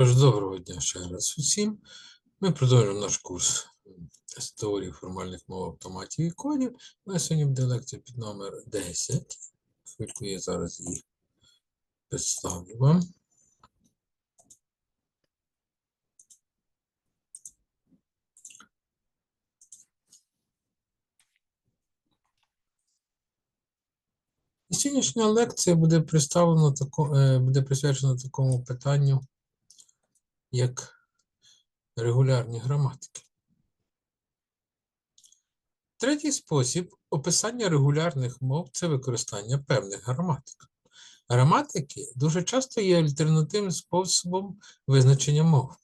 Тож, доброго дня ще раз усім. Ми продовжуємо наш курс з теорії формальних мов автоматів і кодів. У сьогодні буде лекція під номер 10. Хвильку я зараз її представлю вам. Сьогоднішня лекція буде представлена е, буде присвячена такому питанню, як регулярні граматики. Третій спосіб описання регулярних мов це використання певних граматик. Граматики дуже часто є альтернативним способом визначення мов.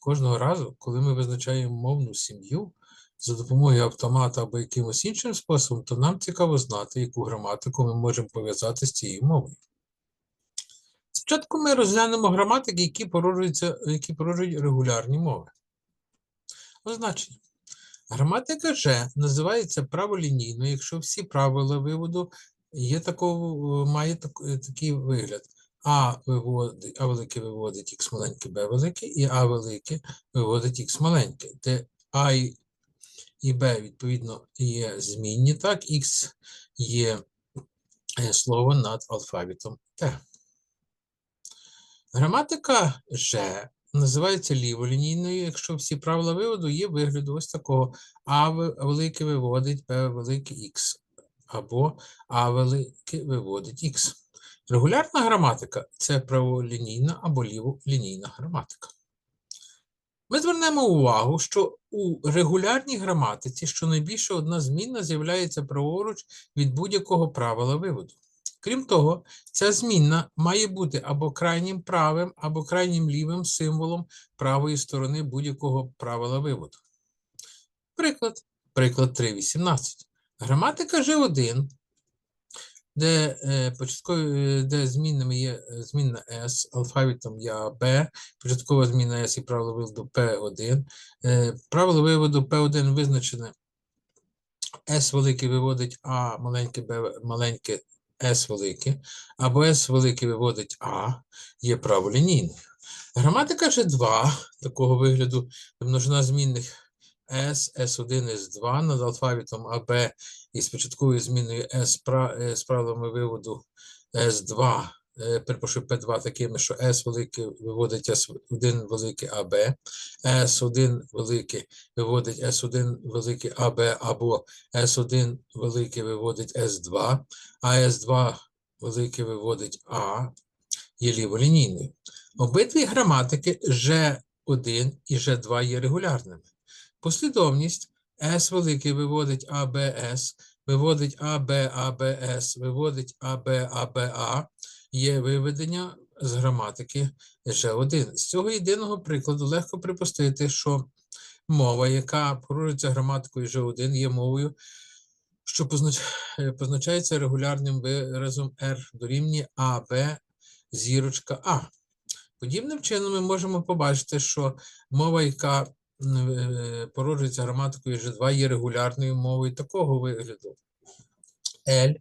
Кожного разу, коли ми визначаємо мовну сім'ю за допомогою автомата або якимось іншим способом, то нам цікаво знати, яку граматику ми можемо пов'язати з цією мовою. Спочатку ми розглянемо граматики, які породжуються, які породжують регулярні мови. Означення. Граматика Ж називається праволінійною, якщо всі правила виводу є такого, має так, такий вигляд. А виводить, А велике виводить х маленьке, Б велике, і А велике виводить х маленьке, де А і, Б, відповідно, є змінні, так, Х є е, слово над алфавітом Т. Граматика Ж називається ліволінійною, якщо всі правила виводу є вигляду ось такого А велике виводить Б велике Х, або А велике виводить Х. Регулярна граматика це праволінійна або ліволінійна граматика. Ми звернемо увагу, що у регулярній граматиці щонайбільше одна змінна з'являється праворуч від будь-якого правила виводу. Крім того, ця змінна має бути або крайнім правим, або крайнім лівим символом правої сторони будь-якого правила виводу. Приклад, приклад 3.18. Граматика G1, де е, початкові, де змінними є е, змінна S, алфавітом є B, початкова зміна S і правило виводу P1. Е, правило виводу P1 визначене S велике виводить А маленьке Б маленьке S велике, або S велике виводить А, є праволінійною. Граматика ж 2 такого вигляду множина змінних S, S1, S2 над алфавітом АБ із початковою зміною S з правилами виводу S2, перепрошую, P2 такими, що S велике виводить S1 велике АБ, S1 велике виводить S1 велике АБ, або S1 велике виводить S2, а S2 велике виводить А, є ліволінійною. Обидві граматики G1 і G2 є регулярними. Послідовність S великий виводить АБС, виводить АБ, АБС, виводить АБ, АБА, є виведення з граматики G1. З цього єдиного прикладу легко припустити, що мова, яка порушується граматикою G1, є мовою, що позначається регулярним виразом R дорівнює АБ зірочка А. Подібним чином ми можемо побачити, що мова, яка породжується граматикою G2, є регулярною мовою такого вигляду. L,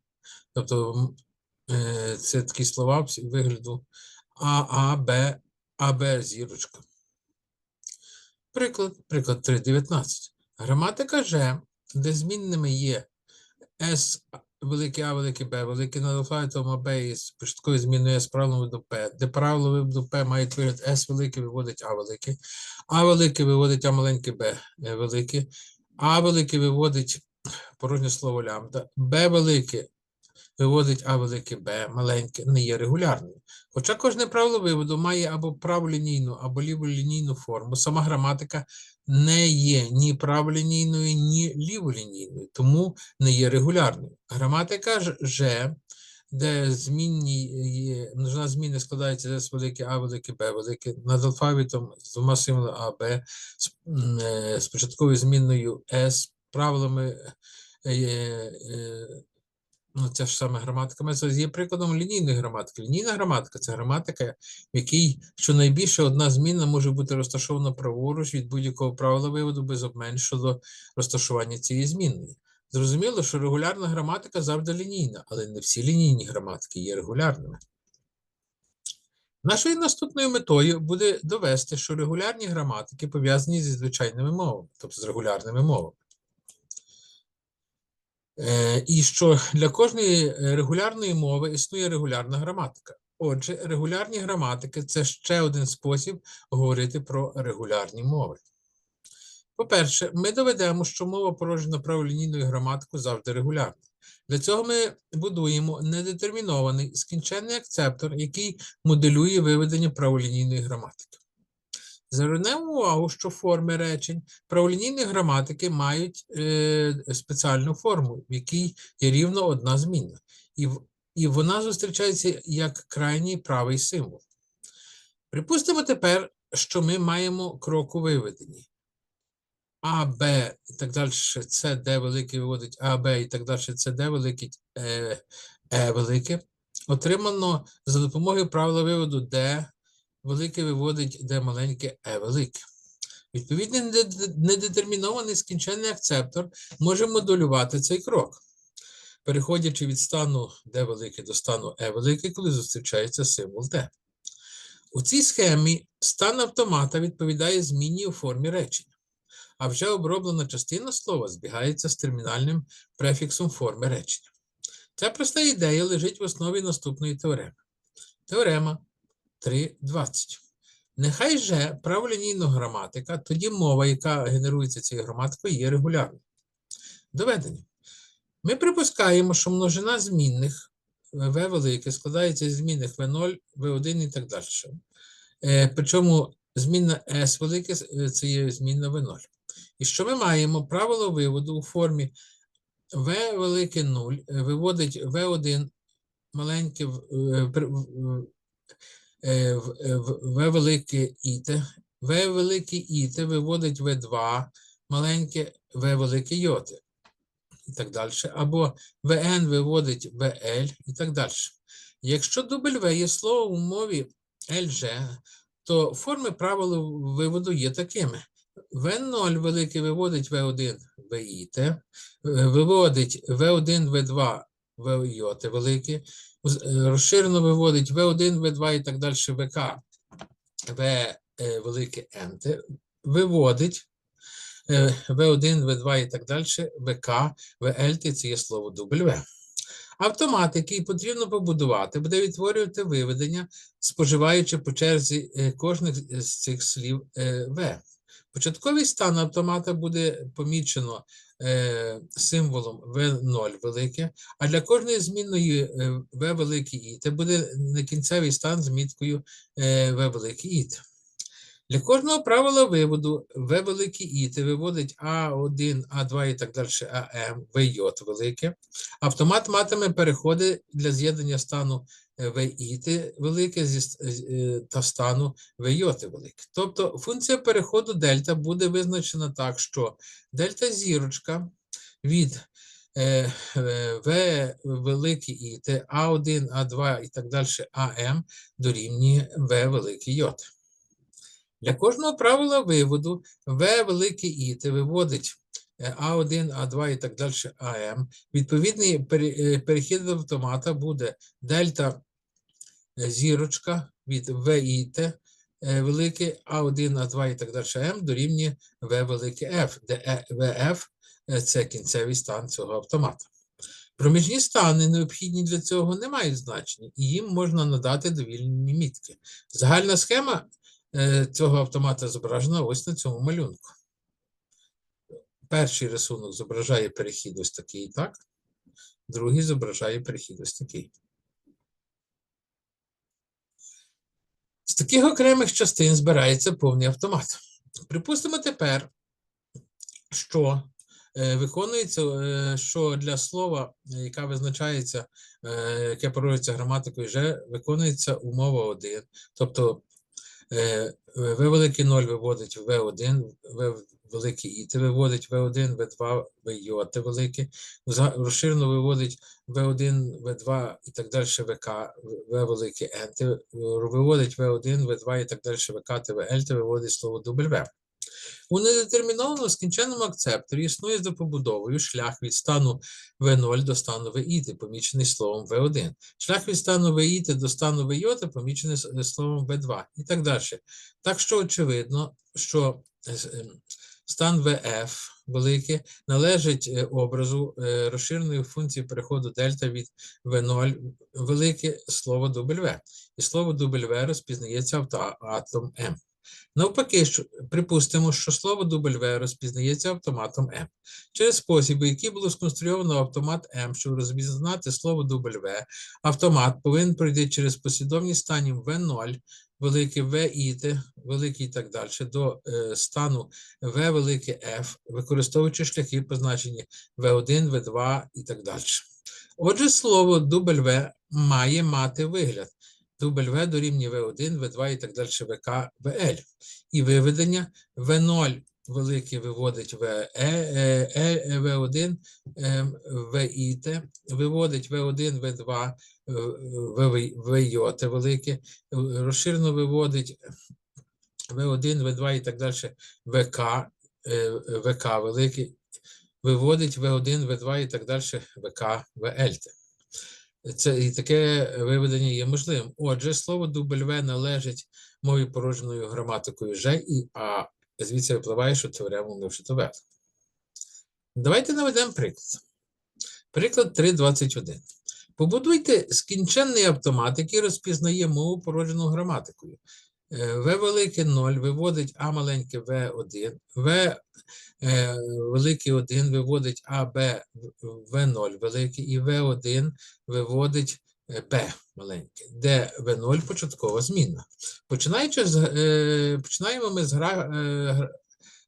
тобто це такі слова вигляду А, А, Б, АБ зірочка. Приклад, приклад 3.19. Граматика G, де змінними є S велике А, велике Б, велике над алфавітом АБ із початковою зміною S правилом виводу П, де правило виводу П мають вигляд S велике виводить А велике, А велике виводить А маленьке Б велике, А велике виводить порожнє слово лямбда, Б велике виводить А велике Б маленьке, не є регулярною. Хоча кожне правило виводу має або праволінійну, або ліволінійну форму, сама граматика не є ні праволінійною, ні ліволінійною, тому не є регулярною. Граматика ж, де змінні множина зміни складається з велике А, велике Б, велике над алфавітом з двома символами А, Б, з, з початковою змінною С, правилами е, е, ну, ця ж саме граматика Месос є прикладом лінійної граматики. Лінійна граматика це граматика, в якій щонайбільше одна зміна може бути розташована праворуч від будь-якого правила виводу без обмежень щодо розташування цієї змінної. Зрозуміло, що регулярна граматика завжди лінійна, але не всі лінійні граматики є регулярними. Нашою наступною метою буде довести, що регулярні граматики пов'язані зі звичайними мовами, тобто з регулярними мовами. Е, І що для кожної е, регулярної мови існує регулярна граматика. Отже, регулярні граматики це ще один спосіб говорити про регулярні мови. По-перше, ми доведемо, що мова породжена праволінійною граматикою завжди регулярна. Для цього ми будуємо недетермінований скінченний акцептор, який моделює виведення праволінійної граматики. Звернемо увагу, що форми речень праволінійної граматики мають е, спеціальну форму, в якій є рівно одна змінна, і, і вона зустрічається як крайній правий символ. Припустимо тепер, що ми маємо крок у виведенні. А, Б і так далі, С, Д велике виводить А, Б і так далі, С, Д велике, е, Е велике. Отримано за допомогою правила виводу Д велике виводить Д маленьке Е велике. Відповідний недетермінований скінченний акцептор може модулювати цей крок, переходячи від стану Д велике до стану Е велике, коли зустрічається символ Д. У цій схемі стан автомата відповідає зміні у формі речення, а вже оброблена частина слова збігається з термінальним префіксом форми речення. Ця проста ідея лежить в основі наступної теореми. Теорема 3.20. Нехай же праволінійна граматика, тоді мова, яка генерується цією граматикою, є регулярною. Доведення. Ми припускаємо, що множина змінних v велике складається з змінних v0, v1 і так далі. Е, Причому змінна s велике е, це є змінна v0. І що ми маємо? Правило виводу у формі v велике 0 е, виводить v1 маленьке в- е, в- е, в- в- велике іте, v велике іте виводить v2 маленьке v велике йоти і так далі. Або vn виводить vl і так далі. Якщо дубль v є слово в мові LG, то форми правила виводу є такими. V0 велике виводить V1 VIT, е, виводить V1 V2 VJ велике, з- е, розширено виводить V1 V2 і так далі ВК В е, велике NT, виводить е, V1, V2 і так далі, ВК, VLT – це є слово W. Автомат, який потрібно побудувати, буде відтворювати виведення, споживаючи по черзі е, кожних з цих слів е, В. Початковий стан автомата буде помічено е, символом V0 велике, а для кожної змінної е, V великий І це буде некінцевий стан з міткою е, V великий іт. Для кожного правила виводу V великий іт виводить А1, А2 і так далі, АМ, ВЙ велике. Автомат матиме переходи для з'єднання стану е, ВІТ велике зі ст- е, та стану ВЙ велике. Тобто функція переходу дельта буде визначена так, що дельта зірочка від е, е, В великий іт, А1, А2 і так далі, АМ дорівнює В великий йод. Для кожного правила виводу В великий іт виводить е, А1, А2 і так далі АМ. Відповідний е, перехід до автомата буде дельта е, зірочка від ВІТ е, велике А1, А2 і так далі АМ дорівнює В велике F, де е- ВФ е, це кінцевий стан цього автомата. Проміжні стани, необхідні для цього, не мають значення, і їм можна надати довільні мітки. Загальна схема е, цього автомата зображена ось на цьому малюнку. Перший рисунок зображає перехід ось такий, так? Другий зображає перехід ось такий. З таких окремих частин збирається повний автомат. Припустимо тепер, що е, виконується, е, що для слова, яке визначається, е, яке проводиться граматикою, вже виконується умова 1. Тобто В великий 0 виводить В1, В великий І виводить В1, В2, ВЙ велике, Вза- розширено виводить В1, В2 і так далі ВК, В велике Н, виводить В1, В2 і так далі ВК, ТВЛ, виводить слово W. У недетермінованому скінченому акцепторі існує за побудовою шлях від стану V0 до стану VIT, помічений словом V1. Шлях від стану VIT до стану VJ помічений словом V2 і так далі. Так що очевидно, що е, стан ВФ великий належить е, образу е, розширеної функції переходу дельта від В0, велике слово W. І слово W розпізнається автоатом M. Навпаки, припустимо, що слово W розпізнається автоматом M. Через спосіб, у який було сконструйовано автомат M, щоб розпізнати слово W, автомат повинен пройти через послідовність станів V0, велике V і T, великий і так далі, до е, стану V велике F, використовуючи шляхи позначені V1, V2 і так далі. Отже, слово W має мати вигляд. W дорівнює V1, V2 і так далі, VK, VL. І виведення V0 велике виводить VE, е, е, V1, ем, VIT, виводить V1, V2, е, VJ велике, е, розширено виводить V1, V2 і так далі, ВК, е, ВК великий, виводить V1, V2 і так далі, ВК, VL. Це і таке виведення є можливим. Отже, слово W належить мові породженою граматикою Ж і А. Звідси випливає, що теорему ми вже довели. Давайте наведемо приклад. Приклад 3.21. Побудуйте скінченний автомат, який розпізнає мову породжену граматикою. Е, В велике 0 виводить А маленьке В1, В е, великий 1 виводить А, Б, В0 великий, і В1 виводить е, П маленьке, де В0 початкова змінна. Починаючи починаємо ми з гра,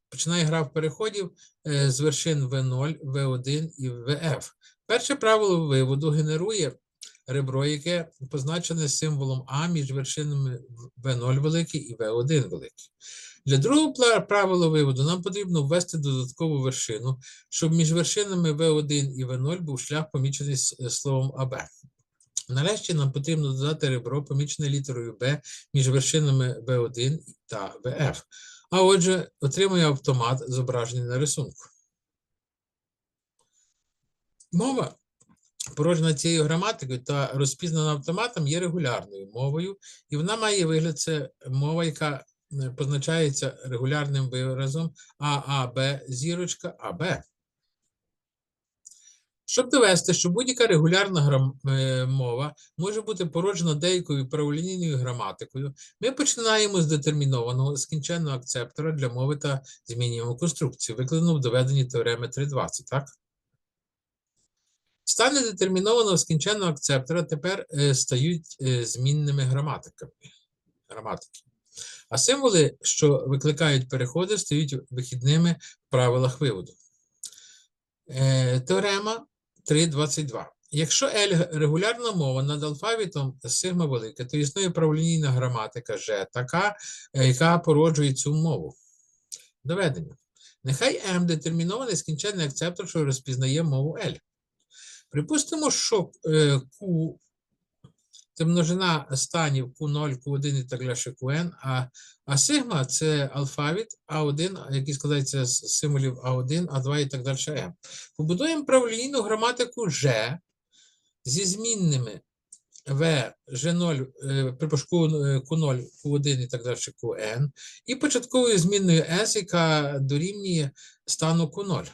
починає гра в переходів з вершин В0, В1 і ВФ. Перше правило виводу генерує ребро, яке позначене символом А між вершинами В0 великий і В1 великий. Для другого правила виводу нам потрібно ввести додаткову вершину, щоб між вершинами В1 і В0 був шлях помічений е, словом АБ. Нарешті нам потрібно додати ребро, помічене літерою Б між вершинами В1 та ВФ. А отже, отримує автомат, зображений на рисунку. Мова, породжена цією граматикою та розпізнана автоматом, є регулярною мовою, і вона має вигляд це мова, яка е, позначається регулярним виразом ААБ, зірочка АБ. Щоб довести, що будь-яка регулярна грам... е, мова може бути породжена деякою праволінійною граматикою, ми починаємо з детермінованого скінченного акцептора для мови та змінюємо конструкцію, викладену в доведенні теореми 3.20, так? Стани детермінованого скінченного акцептора тепер е, стають е, змінними граматиками. Граматики. А символи, що викликають переходи, стають вихідними в правилах виводу. Е, теорема 3.22. Якщо L регулярна мова над алфавітом сигма велика, то існує праволінійна граматика G, така, яка породжує цю мову. Доведення. Нехай M детермінований скінченний акцептор, що розпізнає мову L. Припустимо, що е, Q це множина станів Q0, Q1 і так далі Qn, а, а сигма це алфавіт А1, який складається з символів А1, А2 і так далі M. Побудуємо праволінійну граматику G зі змінними В, G0, е, припуску Q0, Q1 і так далі Qn, і початковою змінною S, яка дорівнює стану Q0.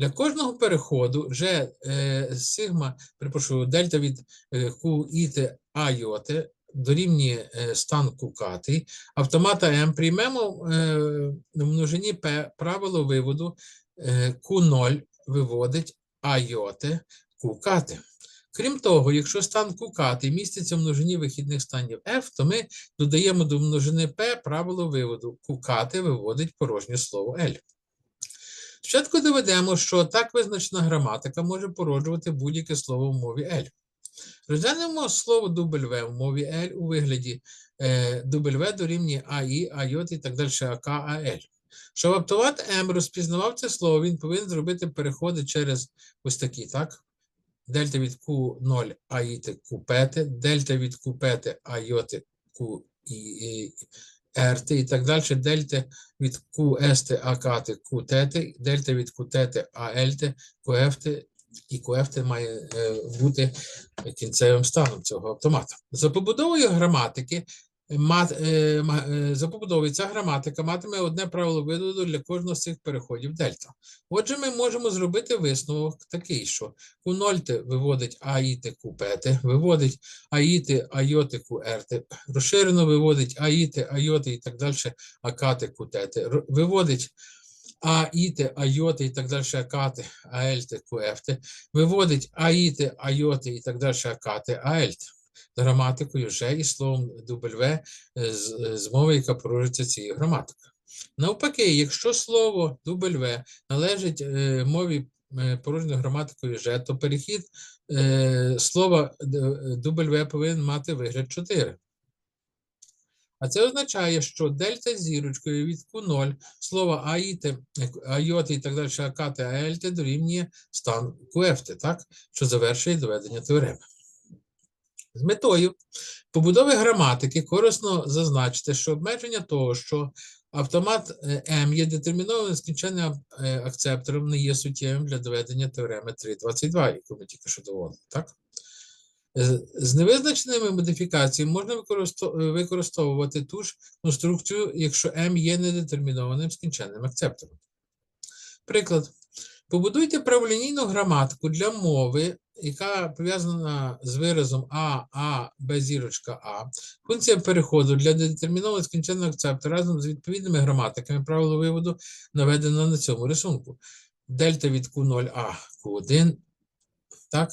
Для кожного переходу G е, сигма, припрошую, дельта від е, Q А йоти дорівнює е, стан Q катий, автомата M приймемо в множині P правило виводу е, Q0 виводить А йоти Q кати. Крім того, якщо стан Q катий міститься в множині вихідних станів F, то ми додаємо до множини P правило виводу Q кати виводить порожнє слово L. Спочатку доведемо, що так визначена граматика може породжувати будь-яке слово в мові L. Розглянемо слово W в мові L у вигляді е, W дорівнює AI, AJ і так далі, АК, АЛ. Щоб автомат M розпізнавав це слово, він повинен зробити переходи через ось такі, так? Дельта від Q0 АІТ Q5, дельта від Q5 АЙ Q і ерти і так далі, дельта від QST ести акати Q дельта від Q тети а ельте, Q і Q має е, бути кінцевим станом цього автомата. За побудовою граматики е, е, за побудовою ця граматика матиме одне правило виводу для кожного з цих переходів дельта. Отже, ми можемо зробити висновок такий, що Q0 виводить аїти купети, виводить аїти айоти куерти, розширено виводить аїти, айоти і так далі, акати кутети, виводить аїти, айоти і так далі, акати, аельти, куефти, виводить аїти, айоти і так далі, акати, аельти. Граматикою вже і словом W е, з, з мови, яка порожиться цією граматикою. Навпаки, якщо слово W належить е, мові е, порожньою граматикою вже, то перехід е, слова W повинен мати вигляд 4. А це означає, що дельта зірочкою від Q0 слова аїти, айоти і так далі, акати, аельти дорівнює стан QFT, так? що завершує доведення теореми. З метою побудови граматики корисно зазначити, що обмеження того, що автомат е, М є детермінованим скінченним е, акцептором, не є суттєвим для доведення теореми 3.22, яку ми тільки що доводили. Так? З- З невизначеними модифікаціями можна е, використовувати ту ж конструкцію, якщо М є недетермінованим скінченним акцептором. Приклад. Побудуйте праволінійну граматику для мови, яка пов'язана з виразом А, А, Б зірочка А. Функція переходу для детермінованого скінченного акцептора разом з відповідними граматиками правило виводу наведено на цьому рисунку. Дельта від Q0А, Q1, так?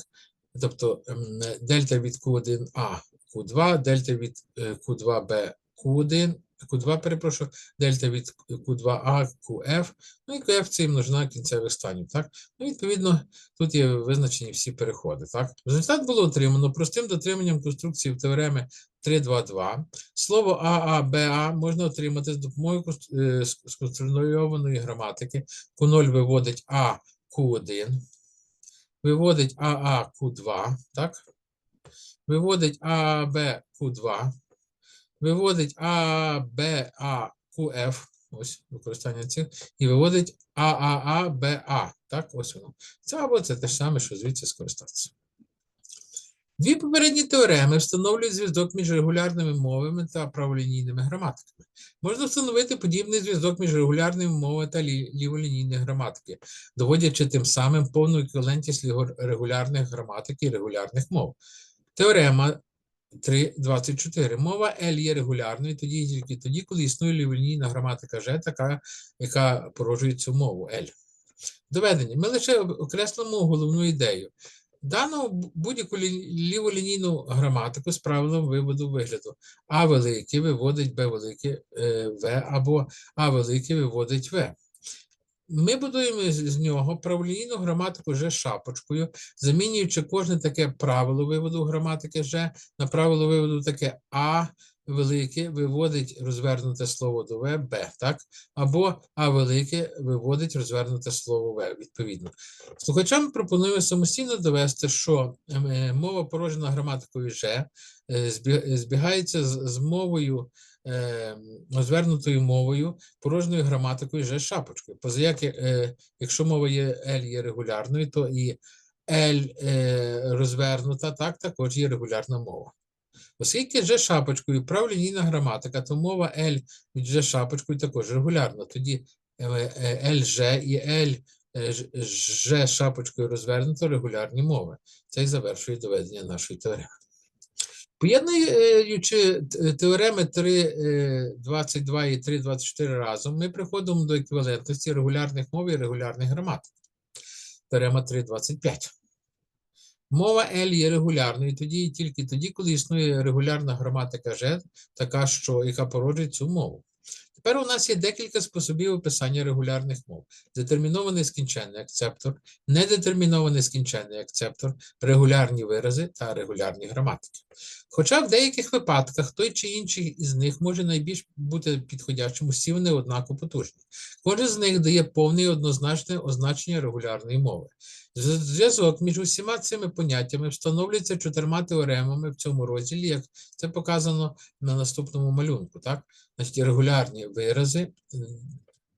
Тобто ем, дельта від Q1А, Q2, дельта від е, Q2B, Q1, Q2, перепрошую, дельта від Q2A, QF, ну і QF це і множина кінцевих станів. Так? Ну, відповідно, тут є визначені всі переходи. Так? Результат було отримано простим дотриманням конструкції в теореми 3.2.2. Слово ААБА можна отримати з допомогою конст- е, сконструйованої граматики. Q0 виводить А, Q1, виводить АА Q2, так? Виводить АБ Q2, виводить АБА QF, ось використання цих, і виводить АААБА, так, ось воно. Це або це те ж саме, що звідси скористатися. Дві попередні теореми встановлюють зв'язок між регулярними мовами та праволінійними граматиками. Можна встановити подібний зв'язок між регулярними мовами та лі- ліволінійної граматики, доводячи тим самим повну еквівалентність регулярних граматик і регулярних мов. Теорема 3.24. Мова L є регулярною тоді тільки тоді, коли існує ліволінійна граматика G, така, яка породжує цю мову L. Доведення. Ми лише окреслимо головну ідею. Дано бу- будь-яку лі- ліволінійну граматику з правилом виводу вигляду. А велике виводить Б велике е, В або А велике виводить В. Ми будуємо з нього праволінійну граматику вже шапочкою, замінюючи кожне таке правило виводу граматики вже на правило виводу таке А велике виводить розвернуте слово до В, Б, так? Або А велике виводить розвернуте слово В, відповідно. Слухачам пропонуємо самостійно довести, що ем, е, мова порожена граматикою «же» е, збігається з, мовою, е, звернутою мовою, порожньою граматикою з шапочкою. Поза як, е, якщо мова є L є регулярною, то і е, розвернута, так, також є регулярна мова. Оскільки Ж шапочкою правлінійна граматика, то мова L від Ж шапочкою також регулярна. Тоді е, е, і L е, Ж- шапочкою розвернуто регулярні мови. Це і завершує доведення нашої теореми. Поєднуючи теореми 3.22 і 3.24 разом, ми приходимо до еквівалентності регулярних мов і регулярних граматик. Теорема 3.25. Мова L є регулярною тоді і тільки тоді, коли існує регулярна граматика G, така, що, яка породжує цю мову. Тепер у нас є декілька способів описання регулярних мов: детермінований скінченний акцептор, недетермінований скінченний акцептор, регулярні вирази та регулярні граматики. Хоча в деяких випадках той чи інший із них може найбільш бути підходячим, усі вони однаково потужні. Кожен з них дає повне і однозначне означення регулярної мови. Зв'язок між усіма цими поняттями встановлюється чотирма теоремами в цьому розділі, як це показано на наступному малюнку. Так? Значить, регулярні вирази,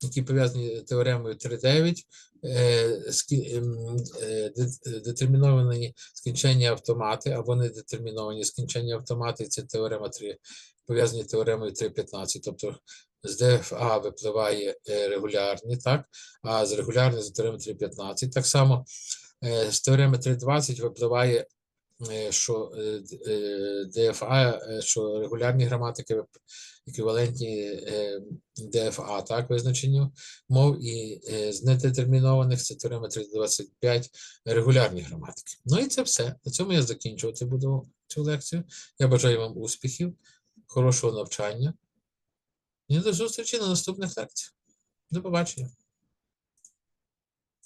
які пов'язані теоремою 3.9, е, ем, е, де- детерміновані скінчення автомати або недетерміновані скінчення автомати, це теорема 3, пов'язані теоремою 3.15, тобто з ДФА випливає е, регулярні, так? а з регулярних з теореми 3.15. Так само е, з теореми 3.20 випливає, е, що е, е, ДФА, е, що регулярні граматики еквівалентні е, ДФА, так, визначенню мов, і е, з недетермінованих це теорема 3.25 регулярні граматики. Ну і це все. На цьому я закінчувати буду цю лекцію. Я бажаю вам успіхів, хорошого навчання. І до зустрічі на наступних лекціях. До побачення.